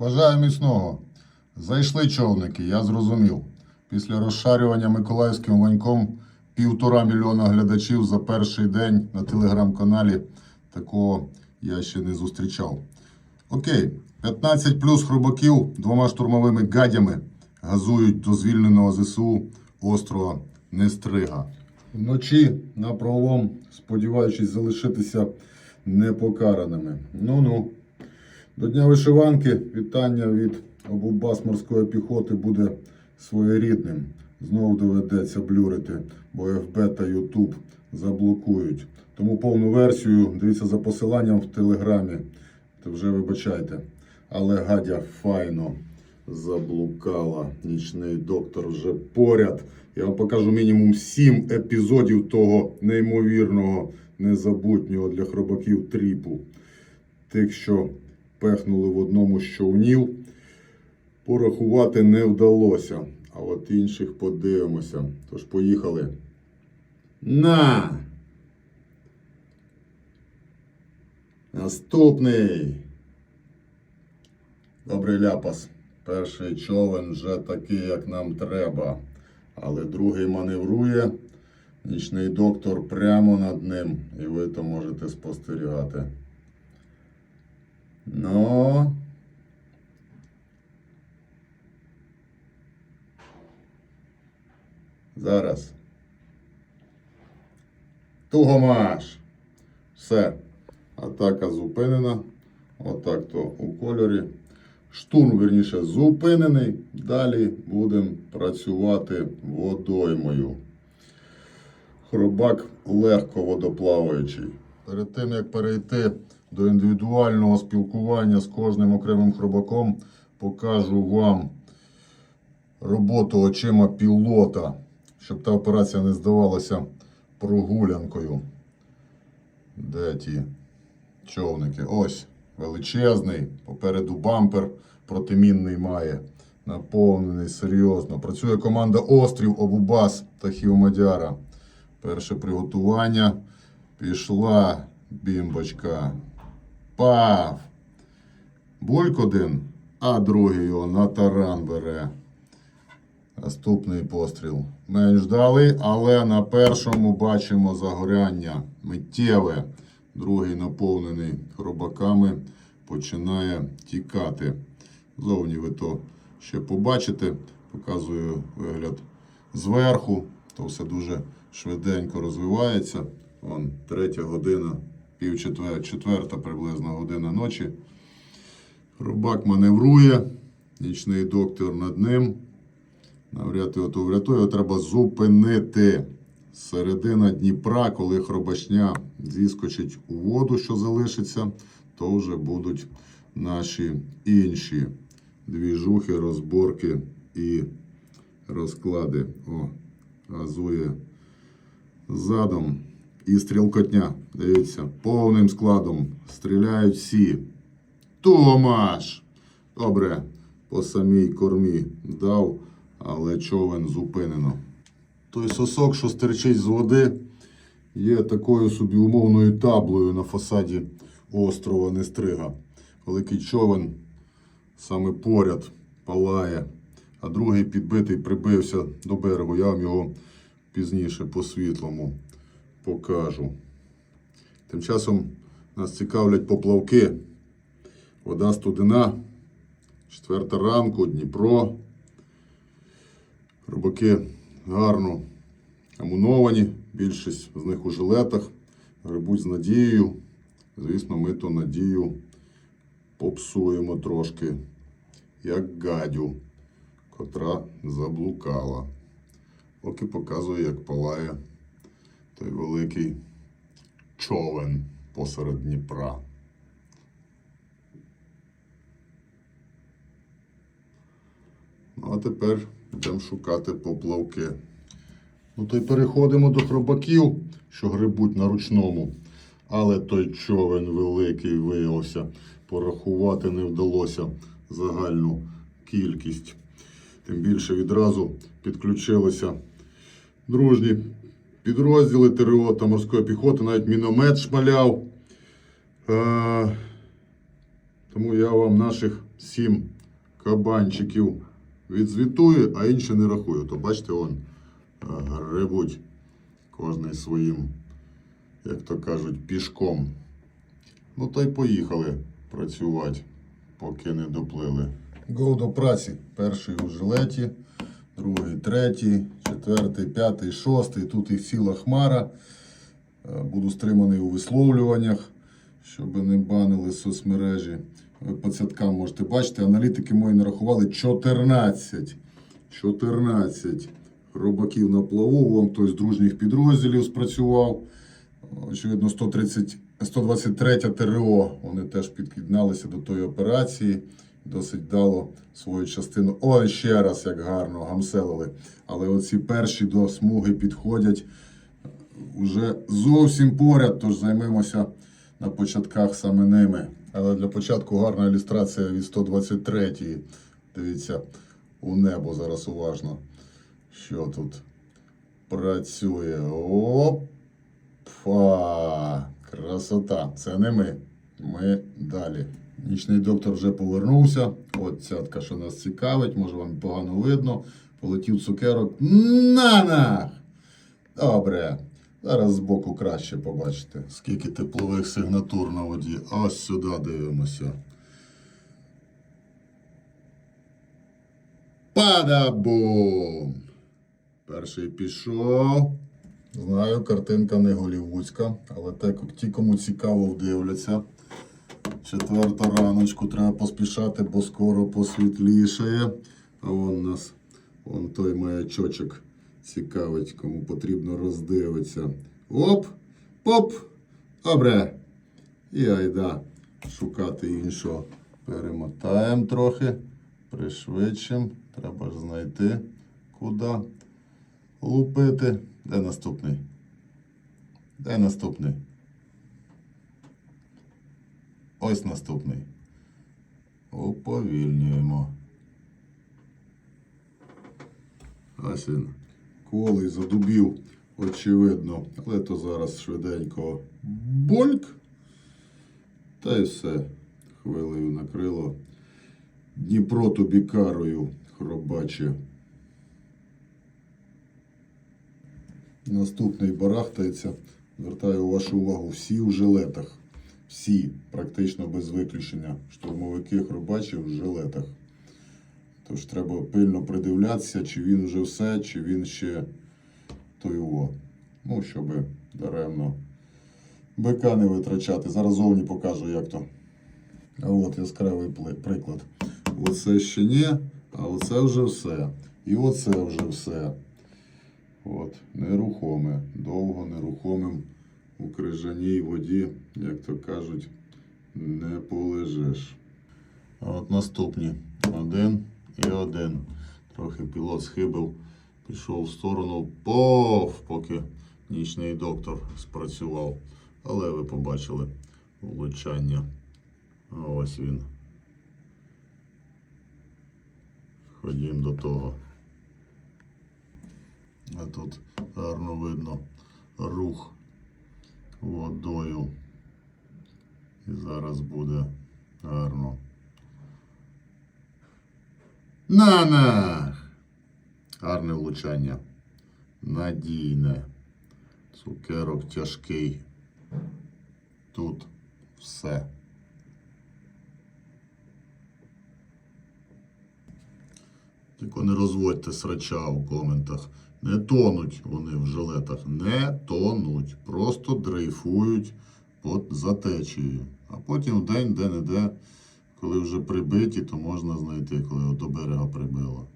Бажаю міцного. Зайшли човники, я зрозумів. Після розшарювання Миколаївським ваньком півтора мільйона глядачів за перший день на телеграм-каналі. Такого я ще не зустрічав. Окей, 15 плюс хробаків двома штурмовими гадями газують до звільненого ЗСУ острова Нестрига. Вночі на пролом, сподіваючись залишитися непокараними. Ну-ну. До Дня вишиванки вітання від обубас морської піхоти буде своєрідним. Знову доведеться блюрити, бо ФБ та Ютуб заблокують. Тому повну версію дивіться за посиланням в телеграмі. Та вже вибачайте. Але гадя файно заблукала. Нічний доктор вже поряд. Я вам покажу мінімум сім епізодів того неймовірного, незабутнього для хробаків тріпу. Тих, що пехнули в одному з човнів, порахувати не вдалося. А от інших подивимося. Тож поїхали. На! Наступний. Добрий ляпас. Перший човен вже такий, як нам треба. Але другий маневрує. Нічний доктор прямо над ним. І ви то можете спостерігати. Ну. Зараз. Тугомаш. Все. Атака зупинена. Отак то у кольорі. Штурм, верніше, зупинений. Далі будемо працювати водоймою. Хробак легко водоплаваючий. Перед тим як перейти до індивідуального спілкування з кожним окремим хробаком, покажу вам роботу очима пілота, щоб та операція не здавалася прогулянкою. Де ті човники? Ось величезний, попереду бампер протимінний має. Наповнений серйозно. Працює команда Острів, Обубас та Хівмадяра. Перше приготування. Пішла бімбочка. Пав. Бульк один, а другий його на таран бере. Наступний постріл. Менш дали, але на першому бачимо загоряння миттєве. Другий наповнений хробаками починає тікати. Зовні ви то ще побачите. Показую вигляд зверху. То все дуже швиденько розвивається. Вон третя година, пів четвер- четверта приблизно година ночі. Хробак маневрує, нічний доктор над ним. Навряд його врятує, його треба зупинити. Середина Дніпра, коли хробашня зіскочить у воду, що залишиться, то вже будуть наші інші двіжухи, розборки і розклади. О, газує задом і стрілкотня. Дивіться, повним складом стріляють всі. Томаш! Добре, по самій кормі дав, але човен зупинено. Той сосок, що стирчить з води, є такою собі умовною таблою на фасаді острова Нестрига. Великий човен саме поряд палає, а другий підбитий прибився до берегу. Я вам його пізніше по світлому покажу. Тим часом нас цікавлять поплавки. Вода студена, четверта ранку, Дніпро. Рибаки гарно амуновані, більшість з них у жилетах, грибуть з надією. Звісно, ми ту надію попсуємо трошки, як гадю, котра заблукала. Поки показує, як палає той великий човен посеред Дніпра. Ну, а тепер йдемо шукати поплавки. Ну, то й переходимо до хробаків, що грибуть на ручному. Але той човен великий виявився. Порахувати не вдалося загальну кількість. Тим більше відразу підключилися дружні підрозділи ТРО та морської піхоти, навіть міномет шмаляв. Е, Тому я вам наших сім кабанчиків відзвітую, а інші не рахую. То бачите, он е, грибуть кожний своїм, як то кажуть, пішком. Ну то й поїхали працювати, поки не доплили. Го до праці. Перший у жилеті, другий, третій, четвертий, п'ятий, шостий. Тут їх ціла хмара. Е, Буду стриманий у висловлюваннях, щоб не банили соцмережі. Ви по цяткам можете бачити, аналітики мої нарахували 14. 14 робаків на плаву. Вон хтось з дружніх підрозділів спрацював. Очевидно, 130, 123 ТРО. Вони теж під'єдналися до тої операції. Досить дало свою частину. Ой, ще раз, як гарно гамселили. Але оці перші до смуги підходять вже зовсім поряд, тож займемося на початках саме ними. Але для початку гарна ілюстрація від 123-ї. Дивіться у небо зараз уважно. Що тут працює? Опа! Красота! Це не ми. Ми далі. Нічний доктор вже повернувся. От цятка, що нас цікавить, може вам погано видно. Полетів цукерок. На нах! Добре. Зараз збоку краще побачите, скільки теплових сигнатур на воді. Ось сюди дивимося. Падабум! Перший пішов. Знаю, картинка не голівудська, але те, ті, кому цікаво, вдивляться. Четверта раночку треба поспішати, бо скоро посвітлішає. А вон нас, вон той маячочок цікавить, кому потрібно роздивитися. Оп! Поп! Добре. І айда шукати іншого. Перемотаємо трохи, пришвидшимо. Треба ж знайти, куди лупити. Де наступний? Де наступний? Ось наступний. Уповільнюємо. Ось він. Колий задубів, очевидно. Але то зараз швиденько больк. Та й все. Хвилею накрило. Дніпро тобі карою, хробаче. Наступний барахтається. Звертаю вашу увагу, всі в жилетах. Всі, практично без виключення. Штурмовики хробачі в жилетах. Тож треба пильно придивлятися, чи він вже все, чи він ще той о. Ну, щоб даремно бика не витрачати. Зараз зовні покажу, як то. А от яскравий приклад. Оце ще ні, а оце вже все. І оце вже все. От, нерухоме, довго нерухомим у крижаній воді, як то кажуть, не полежиш. А От наступні. Один і один. Трохи пілот схибив, пішов в сторону, пов, поки нічний доктор спрацював. Але ви побачили влучання. Ось він. Ходім до того. А тут гарно видно рух водою. І зараз буде гарно. На-на! Гарне влучання. Надійне. Цукерок тяжкий. Тут все. Тільки не розводьте срача у коментах. Не тонуть вони в жилетах. Не тонуть. Просто дрейфують за течією. А потім в день, де-не-де, коли вже прибиті, то можна знайти, коли його до берега прибило.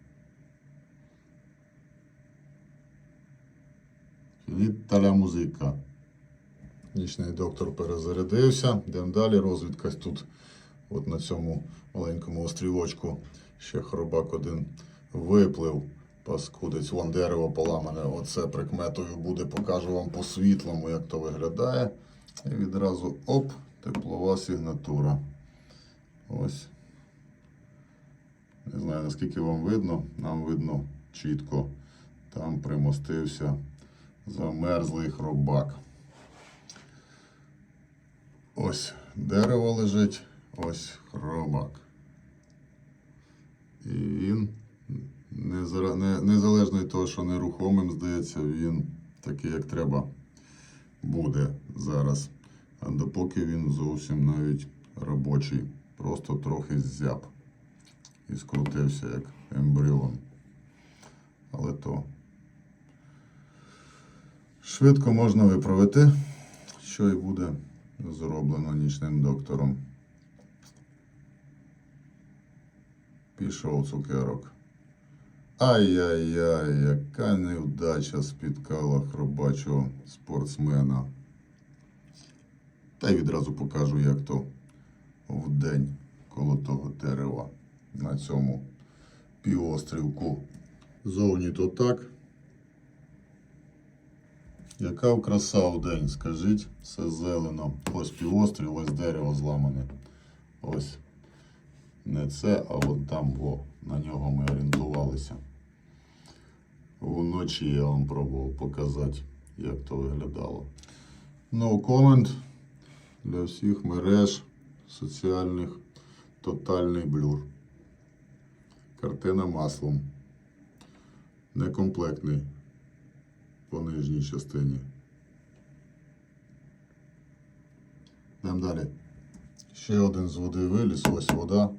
Фініталя музика. Нічний доктор перезарядився. Йдемо далі. Розвідка тут, от на цьому маленькому острівочку, ще хробак один виплив. Паскудець, вон дерево поламане. Оце прикметою буде, покажу вам по світлому, як то виглядає. І відразу оп, теплова сигнатура. Ось. Не знаю, наскільки вам видно. Нам видно чітко. Там примостився замерзлий хробак. Ось дерево лежить, Ось хробак. І він, незалежно від того, що нерухомим, здається, він такий, як треба, буде зараз. А допоки він зовсім навіть робочий. Просто трохи ззяб. І скрутився як ембріон. Але то швидко можна виправити, що і буде зроблено нічним доктором. Пішов цукерок. Ай-яй-яй, яка невдача спіткала хробачого спортсмена. Та й відразу покажу, як то вдень коло того дерева на цьому півострівку. Зовні то так. Яка краса вдень, скажіть, все зелено. Ось півострів, ось дерево зламане. Ось. Не це, а от там, во, на нього ми орієнтувалися. Вночі я вам пробував показати, як то виглядало. No comment для всіх мереж соціальних тотальний блюр. Картина маслом. Некомплектний по нижній частині. Йдемо далі. Ще один з води виліз, ось вода.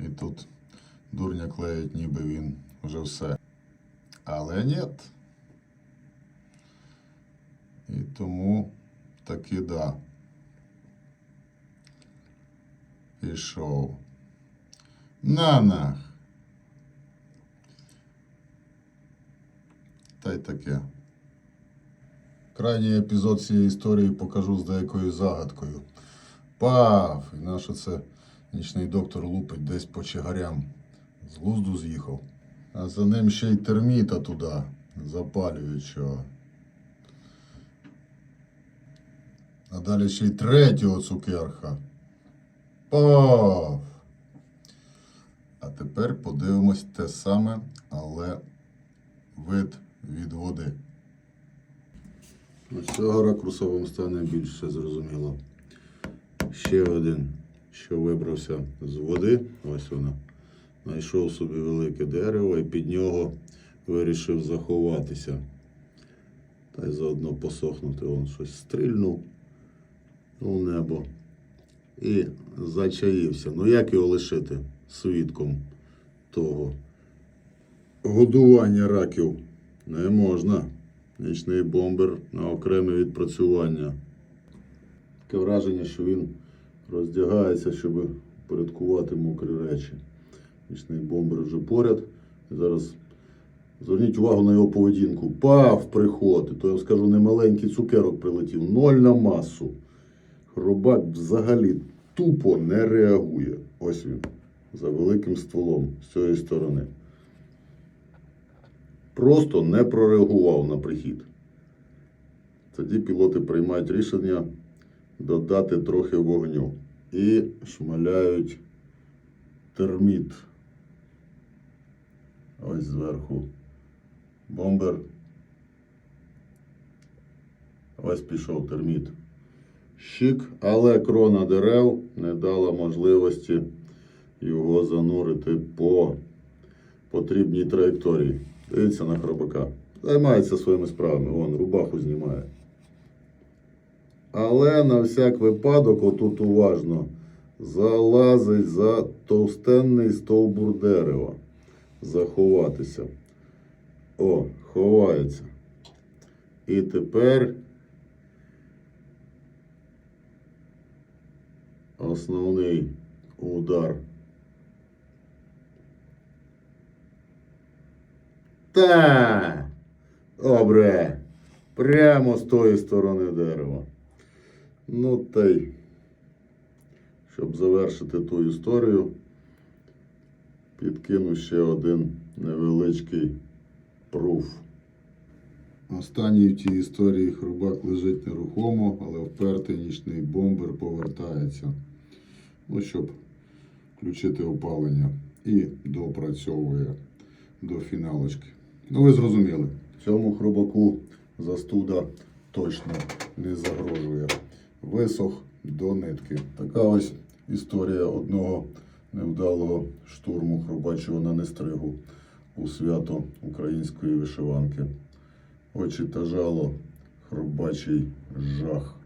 І тут дурня клеїть, ніби він вже все. Але ні. І тому таки да. Пішов. На нах. Та й таке. Крайній епізод цієї історії покажу з деякою загадкою. Пав! І на що це нічний доктор лупить десь по чигарям. З глузду з'їхав. А за ним ще й терміта туди запалюючого. А далі ще й третього цукерка. Пав! А тепер подивимось те саме, але вид від води. Ось цього ракурсу вам стане більше зрозуміло. Ще один, що вибрався з води, ось воно. Знайшов собі велике дерево і під нього вирішив заховатися. Та й заодно посохнути. Он щось стрільнув у небо і зачаївся. Ну як його лишити свідком того? Годування раків не можна. Нічний бомбер на окреме відпрацювання. Таке враження, що він роздягається, щоб порядкувати мокрі речі. Нічний бомбер вже поряд. Зараз зверніть увагу на його поведінку. Пав приход. То я вам скажу, не маленький цукерок прилетів. Ноль на масу. Хробак взагалі тупо не реагує. Ось він. За великим стволом з цієї сторони. Просто не прореагував на прихід. Тоді пілоти приймають рішення додати трохи вогню і шмаляють терміт. Ось зверху бомбер. Ось пішов терміт. Щик, але крона дерев не дала можливості його занурити по потрібній траєкторії. Дивіться на хробака. Займається своїми справами. Вон, рубаху знімає. Але на всяк випадок, отут уважно, залазить за товстенний стовбур дерева. Заховатися. О, ховається. І тепер основний удар. Та! Добре. Прямо з тої сторони дерева. Ну та й, щоб завершити ту історію, підкину ще один невеличкий пруф. Останній в тій історії хрубак лежить нерухомо, але впертий нічний бомбер повертається. Ну, щоб включити опалення і допрацьовує до фіналочки. Ну, ви зрозуміли, цьому хробаку застуда точно не загрожує. Висох до нитки. Така ось історія одного невдалого штурму хробачого на Нестригу у свято української вишиванки. Очі та жало, хробачий жах.